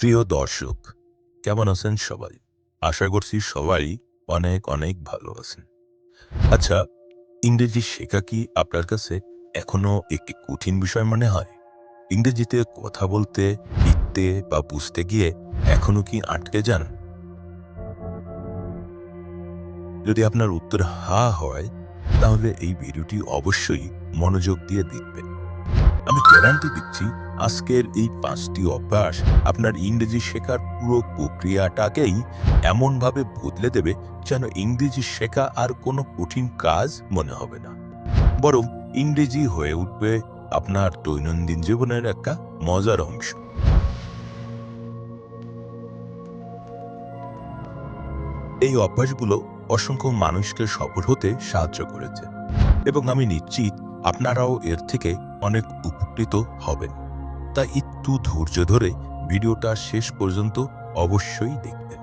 প্রিয় দর্শক, কেমন আছেন সবাই? আশা করছি সবাই অনেক অনেক ভালো আছেন। আচ্ছা ইংরেজি শেখা কি আপনার কাছে এখনও একটি কঠিন বিষয় মনে হয়? ইংরেজিতে কথা বলতে, লিখতে বা বুঝতে গিয়ে এখনও কি আটকে যান? যদি আপনার উত্তর হা হয়, তাহলে এই ভিডিওটি অবশ্যই মনোযোগ দিয়ে দেখবেন। আমি গ্যারান্টি দিচ্ছি, আজকের এই পাঁচটি অভ্যাস আপনার ইংরেজি শেখার পুরো প্রক্রিয়াটাকেই এমনভাবে বদলে দেবে যেন ইংরেজি শেখা আর কোনো কঠিন কাজ মনে হবে না। বরং ইংরেজি হয়ে উঠবে আপনার দৈনন্দিন জীবনের একটা মজার অংশ। এই অভ্যাসগুলো অসংখ্য মানুষকে সফল হতে সাহায্য করেছে এবং আমি নিশ্চিত আপনারাও এর থেকে অনেক উপকৃত হবেন। তাই একটু ধৈর্য ধরে ভিডিওটা শেষ পর্যন্ত অবশ্যই দেখবেন।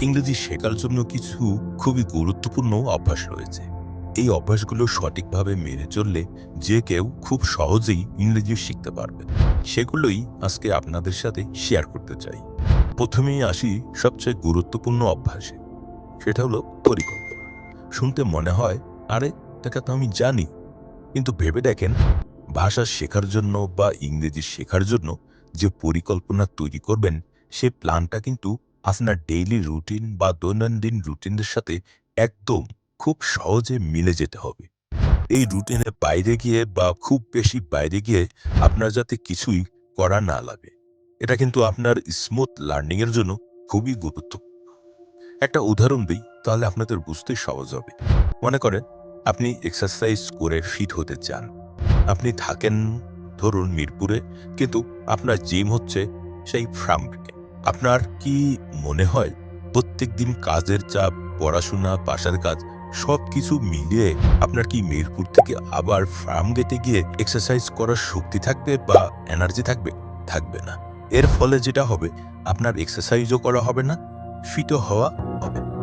ইংরেজি শেখার জন্য কিছু খুবই গুরুত্বপূর্ণ অভ্যাস রয়েছে। এই অভ্যাসগুলো সঠিকভাবে মেনে চললে যে কেউ খুব সহজেই ইংরেজি শিখতে পারবে সেগুলোই আজকে আপনাদের সাথে শেয়ার করতে চাই। প্রথমেই আসি সবচেয়ে গুরুত্বপূর্ণ অভ্যাসে, সেটা হলো পরিকল্পনা। শুনতে মনে হয়, আরে এটা তো আমি জানি। কিন্তু ভেবে দেখেন, ভাষা শেখার জন্য বা ইংরেজি শেখার জন্য যে পরিকল্পনা তৈরি করবেন, সে প্ল্যানটা কিন্তু আপনার ডেইলি রুটিন বা দৈনন্দিন রুটিনের সাথে একদম খুব সহজে মিলে যেতে হবে। এই রুটিনের বাইরে গিয়ে বা খুব বেশি বাইরে গিয়ে আপনার যাতে কিছুই করা না লাগে, এটা কিন্তু আপনার স্মুথ লার্নিং এর জন্য খুবই গুরুত্বপূর্ণ। একটা উদাহরণ দিই, তাহলে আপনাদের বুঝতে সহজ হবে। মনে করেন, আপনি এক্সারসাইজ করে ফিট হতে চান। আপনি থাকেন ধরুন মিরপুরে, কিন্তু আপনার জিম হচ্ছে সেই ফ্রামকে আপনার কি মনে হয় প্রত্যেক দিন কাজের চাপ, পড়াশোনা, বাসার কাজ সব কিছু মিলিয়ে আপনার কি মিরপুর থেকে আবার ফার্ম গেটে গিয়ে এক্সারসাইজ করার শক্তি থাকবে বা এনার্জি থাকবে? থাকবে না। এর ফলে যেটা হবে, আপনার এক্সারসাইজও করা হবে না ফিটও হওয়া হবে।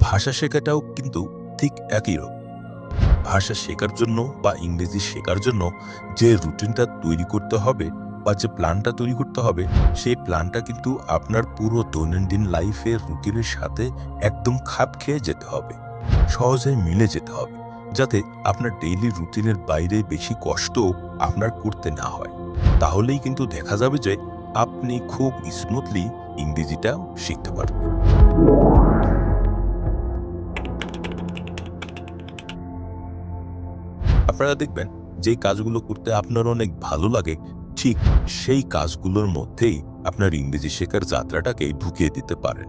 ভাষা শেখাটাও কিন্তু ঠিক একই রকম। ভাষা শেখার জন্য বা ইংরেজি শেখার জন্য যে রুটিনটা তৈরি করতে হবে বা যে প্ল্যানটা তৈরি করতে হবে, সেই প্ল্যানটা কিন্তু আপনার পুরো দৈনন্দিন লাইফের রুটিনের সাথে একদম খাপ খেয়ে যেতে হবে। সহজে মিলে যেতে হবে, যাতে আপনার ডেইলি রুটিনের বাইরে বেশি কষ্ট আপনার করতে না হয়। তাহলেই কিন্তু দেখা যাবে যে আপনি খুব স্মুথলি ইংরেজিটা শিখতে পারবেন। আপনারা দেখবেন, যে কাজগুলো করতে আপনার অনেক ভালো লাগে ঠিক সেই কাজগুলোর মধ্যেই আপনার ইংরেজি শেখার যাত্রাটাকে ঢুকিয়ে দিতে পারেন।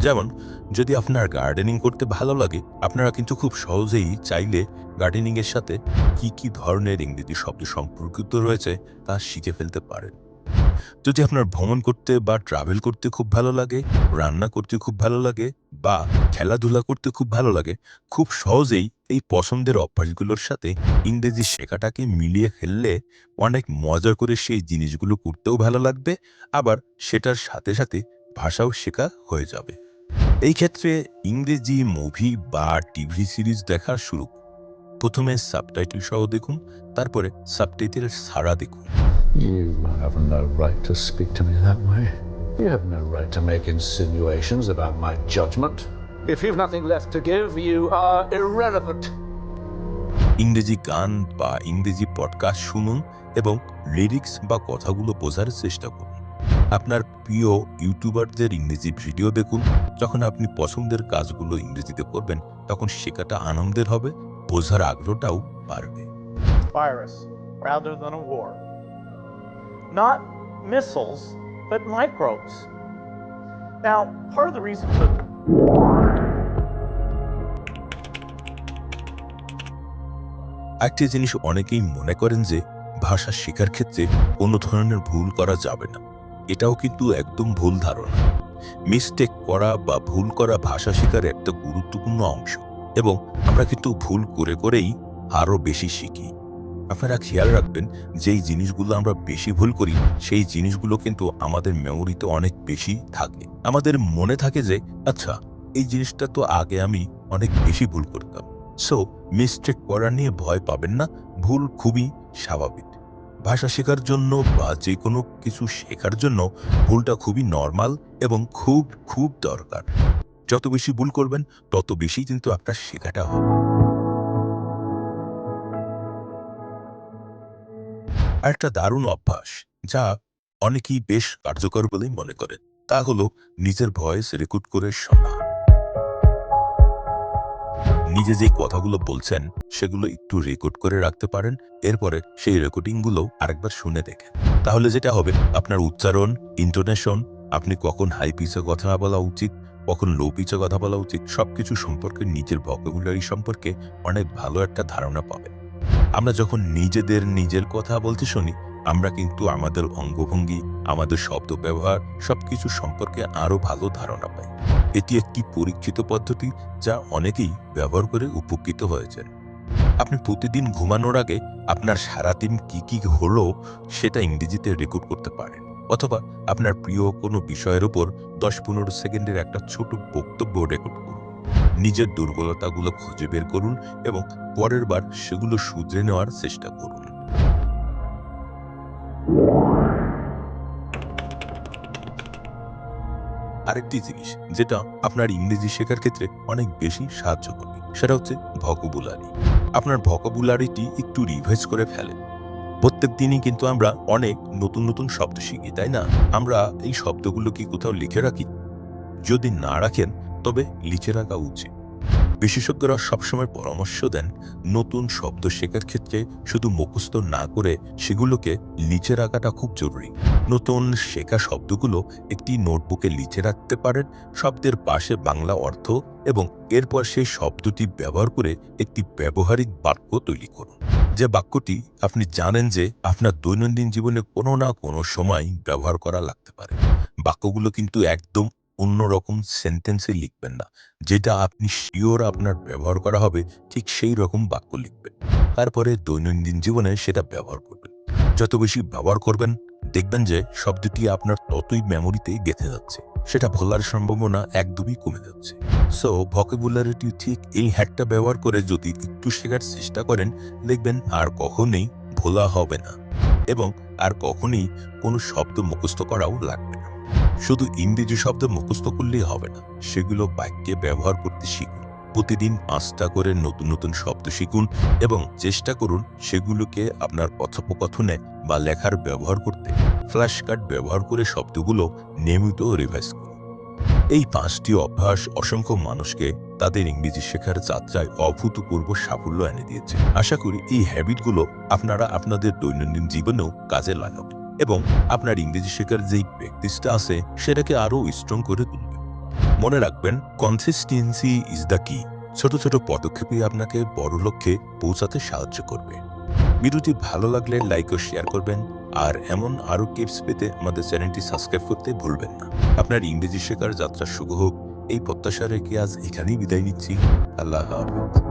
যেমন, যদি আপনার গার্ডেনিং করতে ভালো লাগে, আপনারা কিন্তু খুব সহজেই চাইলে গার্ডেনিং এর সাথে কি কি ধরনের ইংরেজি শব্দ সম্পর্কিত রয়েছে তা শিখে ফেলতে পারেন। যদি আপনার ভ্রমণ করতে বা ট্রাভেল করতে খুব ভালো লাগে, রান্না করতে খুব ভালো লাগে, বা খেলাধুলা করতে খুব ভালো লাগে, খুব সহজেই এই পছন্দের অভ্যাসগুলোর সাথে ইংরেজি শেখাটাকে মিলিয়ে ফেললে অনেক মজা করে সেই জিনিসগুলো করতেও ভালো লাগবে, আবার সেটার সাথে সাথে ভাষাও শেখা হয়ে যাবে এই ক্ষেত্রে ইংরেজি মুভি বা টিভি সিরিজ দেখা শুরু প্রথমে সাবটাইটেল সহ দেখুন, তারপরে সাবটাইটেল ছাড়া দেখুন You have no right to speak to me that way. You have no right to make insinuations about my judgment. If you've nothing left to give, you are irrelevant. ইংরেজি গান বা ইংরেজি podcast শুনুন এবং lyrics বা কথাগুলো বোঝার চেষ্টা করুন আপনার প্রিয় ইউটিউবারদের ইংরেজি ভিডিও দেখুন যখন আপনি পছন্দের কাজগুলো ইংরেজিতে করবেন তখন শেখাটা আনন্দের হবে বোঝার আগ্রহটাও বাড়বে virus rather than a war. Not missiles, but microbes. Now, part of the reason for একটি জিনিস অনেকেই মনে করেন যে ভাষা শেখার ক্ষেত্রে কোনো ধরনের ভুল করা যাবে না। এটাও কিন্তু একদম ভুল ধারণা। মিস্টেক করা বা ভুল করা ভাষা শেখার একটা গুরুত্বপূর্ণ অংশ এবং আমরা কিন্তু ভুল করে করেই আরও বেশি শিখি। আপনারা খেয়াল রাখবেন, যেই জিনিসগুলো আমরা বেশি ভুল করি, সেই জিনিসগুলো কিন্তু আমাদের মেমোরিতে অনেক বেশি থাকে। আমাদের মনে থাকে যে আচ্ছা এই জিনিসটা তো আগে আমি অনেক বেশি ভুল করতাম। সো মিস্টেক করা নিয়ে ভয় পাবেন না, ভুল খুবই স্বাভাবিক। ভাষা শেখার জন্য বা যে কোনো কিছু শেখার জন্য ভুলটা খুবই নর্মাল এবং খুব খুব দরকার। যত বেশি ভুল করবেন, তত বেশি কিন্তু আপনার শেখাটা হবে। একটা দারুণ অভ্যাস, যা অনেকেই বেশ কার্যকর বলেই মনে করেন তা হলো নিজের ভয়েস রেকর্ড করে শোনা। নিজে যে কথাগুলো বলছেন, সেগুলো একটু রেকর্ড করে রাখতে পারেন, এরপরে সেই রেকর্ডিংগুলো আরেকবার শুনে দেখেন। তাহলে যেটা হবে, আপনার উচ্চারণ ইন্টোনেশন আপনি কখন হাই পিচে কথা বলা উচিত, কখন লো পিচে কথা বলা উচিত, সবকিছু সম্পর্কে, নিজের ভকেবুলারি সম্পর্কে অনেক ভালো একটা ধারণা পাবেন। আমরা যখন নিজেদের নিজের কথা বলতে শুনি, আমরা কিন্তু আমাদের অঙ্গভঙ্গি, আমাদের শব্দ ব্যবহার, সবকিছু সম্পর্কে আরও ভালো ধারণা পাই। এটি একটি পরীক্ষিত পদ্ধতি যা অনেকেই ব্যবহার করে উপকৃত হয়েছেন। আপনি প্রতিদিন ঘুমানোর আগে আপনার সারাদিন কি কি হলো সেটা ইংরেজিতে রেকর্ড করতে পারেন, অথবা আপনার প্রিয় কোনো বিষয়ের উপর দশ পনেরো সেকেন্ডের একটা ছোট বক্তব্য রেকর্ড করুন। নিজের দুর্বলতাগুলো খুঁজে বের করুন এবং পরের বার সেগুলো শুধরে নেওয়ার চেষ্টা করুন। আরেকটি জিনিস যেটা আপনার ইংরেজি শেখার ক্ষেত্রে অনেক বেশি সাহায্য করবে। সেটা হচ্ছে ভকবুলারি আপনার ভকবুলারিটি একটু রিভাইজ করে ফেলে প্রত্যেক দিনই কিন্তু আমরা অনেক নতুন নতুন শব্দ শিখি, তাই না? আমরা এই শব্দগুলো কি কোথাও লিখে রাখি। যদি না রাখেন, তবে লিখে রাখা উচিত। বিশেষজ্ঞরা সবসময় পরামর্শ দেন নতুন শব্দ শেখার ক্ষেত্রে শুধু মুখস্থ না করে সেগুলোকে লিখে রাখাটা খুব জরুরি। নতুন শেখা শব্দগুলো একটি নোটবুকে লিচে রাখতে পারেন, শব্দের পাশে বাংলা অর্থ এবং এরপর সেই শব্দটি ব্যবহার করে একটি ব্যবহারিক বাক্য তৈরি করুন। যে বাক্যটি আপনি জানেন যে আপনার দৈনন্দিন জীবনে কোনো না কোনো সময় ব্যবহার করা লাগতে পারে। বাক্যগুলো কিন্তু একদম অন্যরকম সেন্টেন্সে লিখবেন না। যেটা আপনি শিওর আপনার ব্যবহার করা হবে, ঠিক সেই রকম বাক্য লিখবেন। তারপরে দৈনন্দিন জীবনে সেটা ব্যবহার করবেন। যত বেশি ব্যবহার করবেন, দেখবেন যে শব্দটি আপনার ততই মেমোরিতে গেঁথে যাচ্ছে। সেটা ভোলার সম্ভাবনা একদমই কমে যাচ্ছে। সো ভকেবুলারিটি ঠিক এই হ্যাকটা ব্যবহার করে যদি একটু শেখার চেষ্টা করেন, দেখবেন আর কখনোই ভোলা হবে না। এবং আর কখনোই কোনো শব্দ মুখস্থ করাও লাগবে শুধু ইংরেজি শব্দ মুখস্থ করলেই হবে না, সেগুলো বাক্যে ব্যবহার করতে শিখুন। প্রতিদিন পাঁচটা করে নতুন নতুন শব্দ শিখুন এবং চেষ্টা করুন সেগুলোকে আপনার কথোপকথনে বা লেখার ব্যবহার করতে ফ্ল্যাশ কার্ড ব্যবহার করে শব্দগুলো নিয়মিত রিভাইজ করুন। এই পাঁচটি অভ্যাস অসংখ্য মানুষকে তাদের ইংরেজি শেখার যাত্রায় অভূতপূর্ব সাফল্য এনে দিয়েছে। আশা করি এই হ্যাবিটগুলো আপনারা আপনাদের দৈনন্দিন জীবনেও কাজে লাগাবেন এবং আপনার ইংরেজি শেখার যেই প্র্যাকটিসটা আছে, সেটাকে আরও স্ট্রং করে তুলবে। মনে রাখবেন কনসিস্টেন্সি ইজ দ্য কি ছোট ছোট পদক্ষেপই আপনাকে বড় লক্ষ্যে পৌঁছাতে সাহায্য করবে। ভিডিওটি ভালো লাগলে লাইক ও শেয়ার করবেন, আর এমন আরও টিপস পেতে আমাদের চ্যানেলটি সাবস্ক্রাইব করতে ভুলবেন না। আপনার ইংরেজি শেখার যাত্রা শুভ হোক। এই প্রত্যাশা রেখে আজ এখানেই বিদায় নিচ্ছি। আল্লাহ হাফেজ।